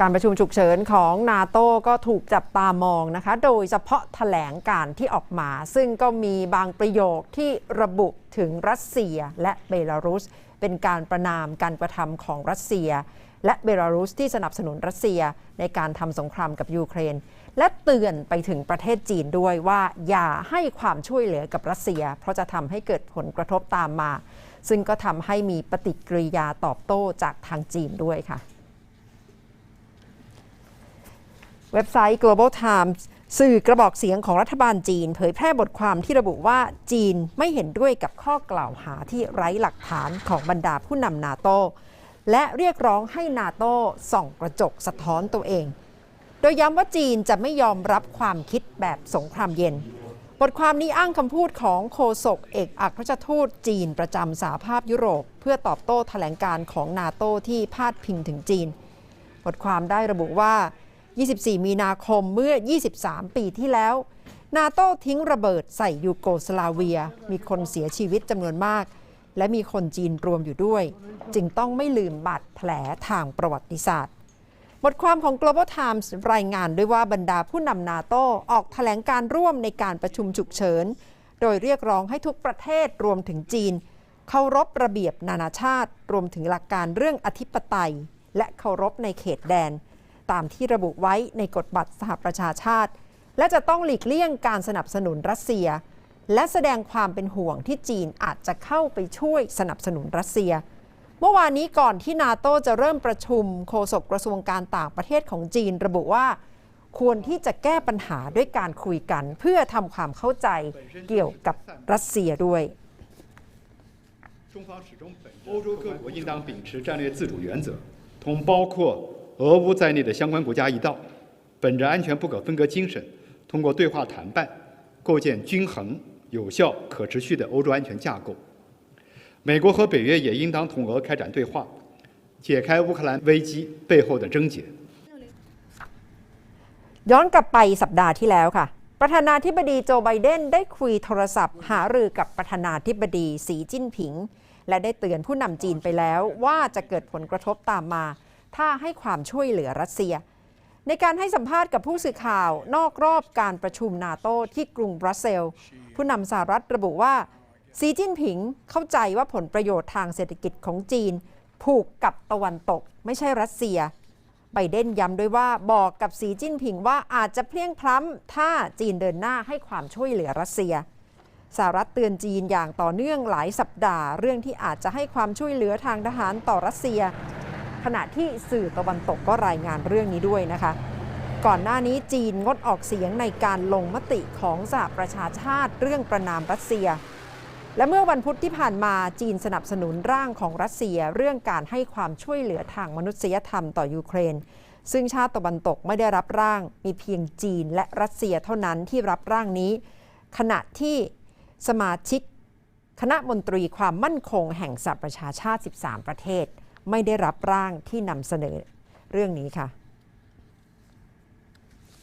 การประชุมฉุกเฉินของนาโต้ก็ถูกจับตามองนะคะ โดยเฉพาะแถลงการที่ออกมา ซึ่งก็มีบางประโยคที่ระบุถึงรัสเซียและเบลารุส เป็นการประนามการกระทำของรัสเซีย และเบลารุสที่สนับสนุนรัสเซียในการทำสงครามกับยูเครน และเตือนไปถึงประเทศจีนด้วยว่าอย่าให้ความช่วยเหลือกับรัสเซีย เพราะจะทำให้เกิดผลกระทบตามมา ซึ่งก็ทำให้มีปฏิกิริยาตอบโต้จากทางจีนด้วยค่ะ เว็บไซต์ Global Times สื่อกระบอกเสียงของรัฐบาลจีน เผยแพร่บทความที่ระบุว่าจีนไม่เห็นด้วยกับข้อกล่าวหาที่ไร้หลักฐานของบรรดาผู้นำนาโตและเรียกร้องให้นาโตส่องกระจกสะท้อนตัวเอง โดยย้ำว่าจีนจะไม่ยอมรับความคิดแบบสงครามเย็น บทความนี้อ้างคำพูดของโฆษกเอกอัครราชทูตจีนประจำสหภาพยุโรป เพื่อตอบโต้แถลงการของนาโตที่พาดพิงถึงจีน บทความได้ระบุว่า 24 มีนาคมเมื่อ 23 ปีที่แล้ว นาโต้ทิ้งระเบิดใส่ยูโกสลาเวีย มีคนเสียชีวิตจำนวนมาก และมีคนจีนรวมอยู่ด้วย จึงต้องไม่ลืมบาดแผลทางประวัติศาสตร์ บทความของ Global Times รายงานด้วยว่าบรรดาผู้นำนาโต้ออกแถลงการร่วมในการประชุมฉุกเฉิน โดยเรียกร้องให้ทุกประเทศรวมถึงจีนเคารพระเบียบนานาชาติ รวมถึงหลักการเรื่องอธิปไตย และเคารพในเขตแดน ตามที่ระบุไว้ในกฎบัตรสหประชาชาติ และจะต้องหลีกเลี่ยงการสนับสนุนรัสเซีย และแสดงความเป็นห่วงที่จีนอาจจะเข้าไปช่วยสนับสนุนรัสเซีย เมื่อวานนี้ก่อนที่นาโตจะเริ่มประชุมโฆษกกระทรวงการต่างประเทศของจีนระบุว่า ควรที่จะแก้ปัญหาด้วยการคุยกัน เพื่อทำความเข้าใจเกี่ยวกับรัสเซียด้วย 中方始终本着欧洲各国应当秉持战略自主原则，同包括 俄乌在内的相关国家一道，本着安全不可分割精神，通过对话谈判，构建均衡、有效、可持续的欧洲安全架构。美国和北约也应当同俄开展对话，解开乌克兰危机背后的症结。 ย้อนกลับไปสัปดาห์ที่แล้วค่ะ ประธานาธิบดีโจไบเดนได้คุยโทรศัพท์ หารือกับประธานาธิบดีสีจิ้นผิง และได้เตือนผู้นำจีนไปแล้วว่าจะเกิดผลกระทบตามมา ถ้าให้ความช่วยเหลือรัสเซีย ในการให้สัมภาษณ์กับผู้สื่อข่าวนอกรอบการประชุมนาโตที่กรุงบรัสเซล ผู้นำสหรัฐระบุว่าสีจิ้นผิงเข้าใจว่าผลประโยชน์ทางเศรษฐกิจของจีน ผูกกับตะวันตกไม่ใช่รัสเซียไบเดนย้ำด้วยว่าบอกกับสีจิ้นผิงว่าอาจจะเพลียงพล้ำถ้าจีนเดินหน้าให้ความช่วยเหลือรัสเซียสหรัฐเตือนจีนอย่างต่อเนื่องหลายสัปดาห์ เรื่องที่อาจจะให้ความช่วยเหลือทางทหารต่อรัสเซีย ขณะที่สื่อตะวันตกก็รายงานเรื่องนี้ด้วยนะคะ ก่อนหน้านี้จีนงดออกเสียงในการลงมติของสหประชาชาติเรื่องประนามรัสเซีย และเมื่อวันพุธที่ผ่านมาจีนสนับสนุนร่างของรัสเซียเรื่องการให้ความช่วยเหลือทางมนุษยธรรมต่อยูเครน ซึ่งชาติตะวันตกไม่ได้รับร่าง มีเพียงจีนและรัสเซียเท่านั้นที่รับร่างนี้ ขณะที่สมาชิกคณะมนตรีความมั่นคงแห่งสหประชาชาติ 13 ประเทศ ไม่ได้รับร่างที่นำเสนอเรื่องนี้ค่ะ